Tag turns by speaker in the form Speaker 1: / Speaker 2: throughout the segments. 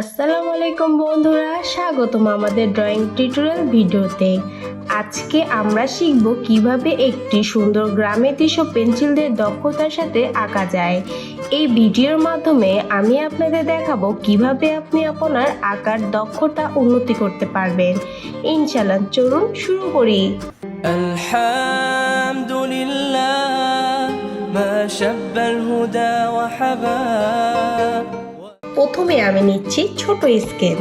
Speaker 1: আসসালামু আলাইকুম বন্ধুরা, স্বাগতম আমাদের ড্রয়িং টিউটোরিয়াল ভিডিওতে। আজকে আমরা শিখব কীভাবে একটি সুন্দর গ্রামে দৃশ্য পেন্সিল দিয়ে দক্ষতার সাথে আঁকা যায়। এই ভিডিওর মাধ্যমে আমি আপনাদের দেখাবো কীভাবে আপনি আপনার আঁকার দক্ষতা উন্নতি করতে পারবেন। ইনশাল্লাহ চলুন শুরু করি।
Speaker 2: আলহামদুলিল্লাহ, মা শাব্বাল হুদা ওয়া হাবা।
Speaker 1: প্রথমে আমি নিচ্ছি ছোট স্কেল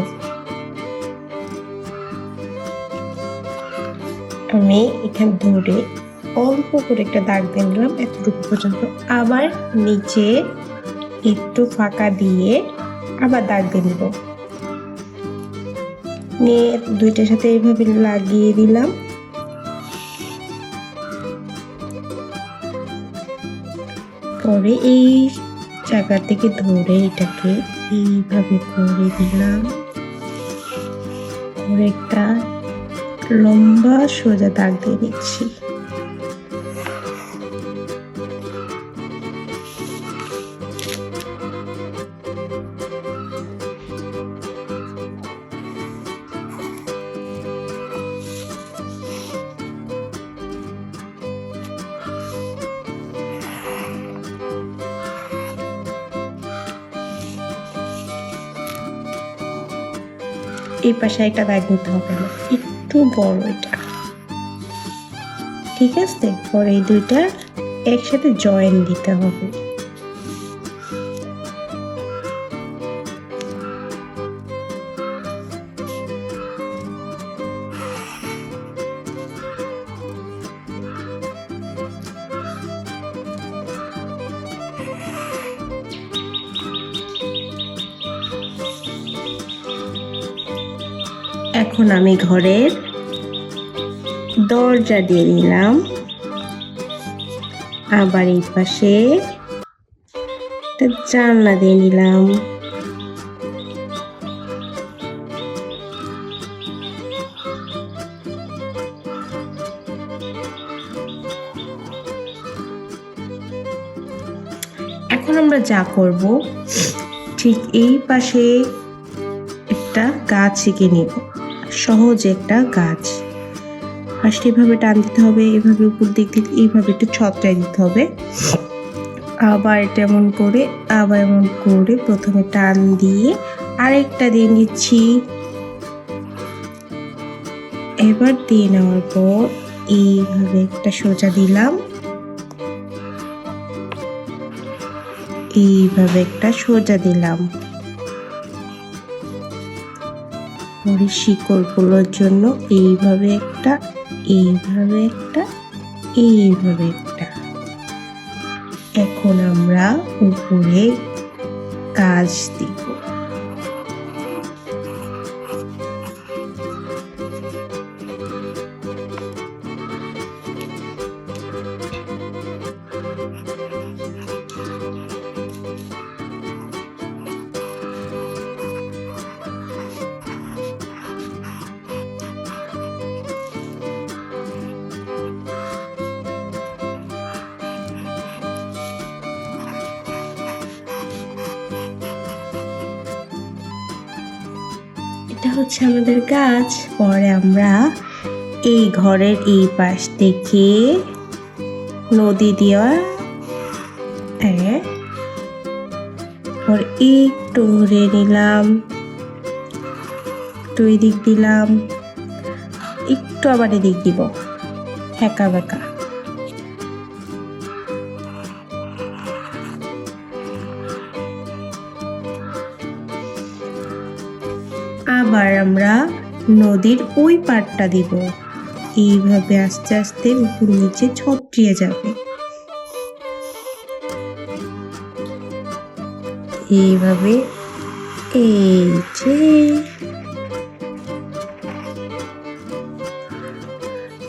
Speaker 1: আমি এখান ধরে অল্প করে একটা দাগ দিয়ে নিলাম, এতটুকু পর্যন্ত। আবার নিচে একটু ফাঁকা দিয়ে আবার দাগ দিয়ে নিব। নিয়ে দুইটার সাথে এইভাবে লাগিয়ে দিলাম। পরে এই জায়গা থেকে ধরে এটাকে এইভাবে করে দিলাম। একটা লম্বা সোজা দাগ দিয়ে দিচ্ছি। এই পাশে একটা ব্যাগ নিতে হবে। একটু বড় এটা। ঠিক আছে? পরে এই দুইটা একসাথে জয়েন দিতে হবে। এখন আমি ঘরের দরজা দিয়ে দিলাম আবার এই পাশে জানলা দিয়ে নিলাম। এখন আমরা যা করব, ঠিক এই পাশে একটা গাছ এঁকে নেব। সহজ একটা গাছ। ফার্স্ট এভাবে টান দিতে হবে, এভাবে উপর দিক দিক এইভাবে একটু ছত্রায় দিতে হবে। আবার এটা এমন করে, আবার এমন করে প্রথমে টান দিয়ে আরেকটা দিয়ে নিচ্ছি। এবার দিয়ে নেওয়ার পর এইভাবে একটা সোজা দিলাম। এইভাবে একটা সোজা দিলাম। পরে শিকড়গুলোর জন্য এইভাবে একটা এইভাবে একটা এইভাবে একটা। এখন আমরা উপরে কাজ দিব হচ্ছে আমাদের গাছ। পরে আমরা এই ঘরের এই পাশ থেকে নদী দেওয়া হ্যাঁ একটু ঘুরে নিলাম। একটু এদিক দিলাম। একটু আবার এদিক দিব। হ্যাকা বেঁকা। আবার আমরা নদীর ওই পাড়টা দিব। এইভাবে আস্তে আস্তে উপর নিচে ছত্রিয়ে যাবে। এইভাবে এই যে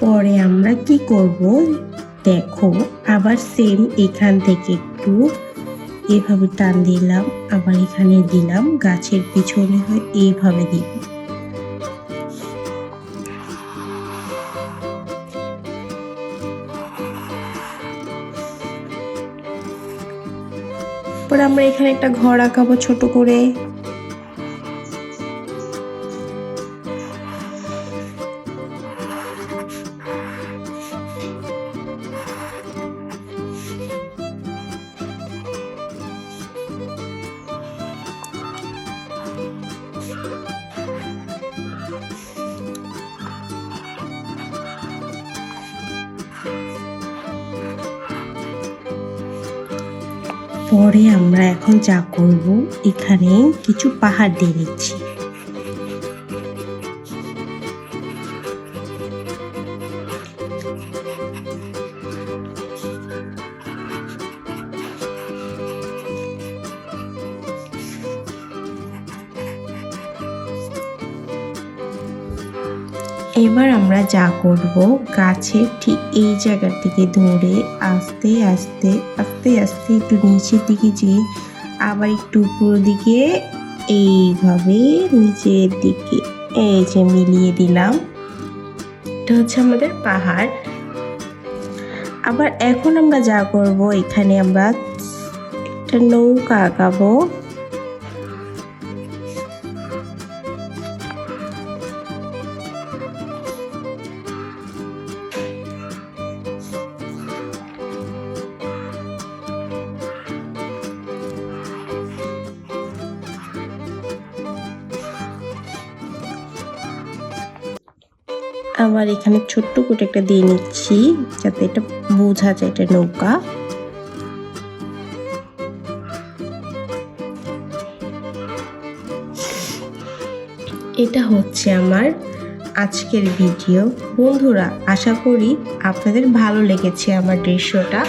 Speaker 1: পরে আমরা কি করব? দেখো, আবার সেম এখান থেকে একটু এভাবে টান দিলাম, আবার এখানে দিলাম, গাছের পিছনে হয় এইভাবে দিব আমরা এখানে একটা ঘর আঁকাবো ছোট করে। পরে আমরা এখন যা করব এখানে কিছু পাহাড় দিয়ে নিচ্ছি এবার আমরা যা করব, গাছের ঠিক এই জায়গার থেকে ধরে আস্তে আস্তে আস্তে আস্তে একটু নিচের দিকে যেয়ে আবার একটু উপর দিকে এইভাবে নিচের দিকে এই যে মিলিয়ে দিলাম। এটা হচ্ছে আমাদের পাহাড়। আবার এখন আমরা যা করব, এখানে আমরা একটা নৌকা আঁকাবো আবার এখানে ছোট্ট করে একটা দিয়ে নিচ্ছি, যাতে এটা বোঝা যায় এটা নৌকা। এটা হচ্ছে আমার আজকের ভিডিও। বন্ধুরা, আশা করি আপনাদের ভালো লেগেছে আমার দৃশ্যটা।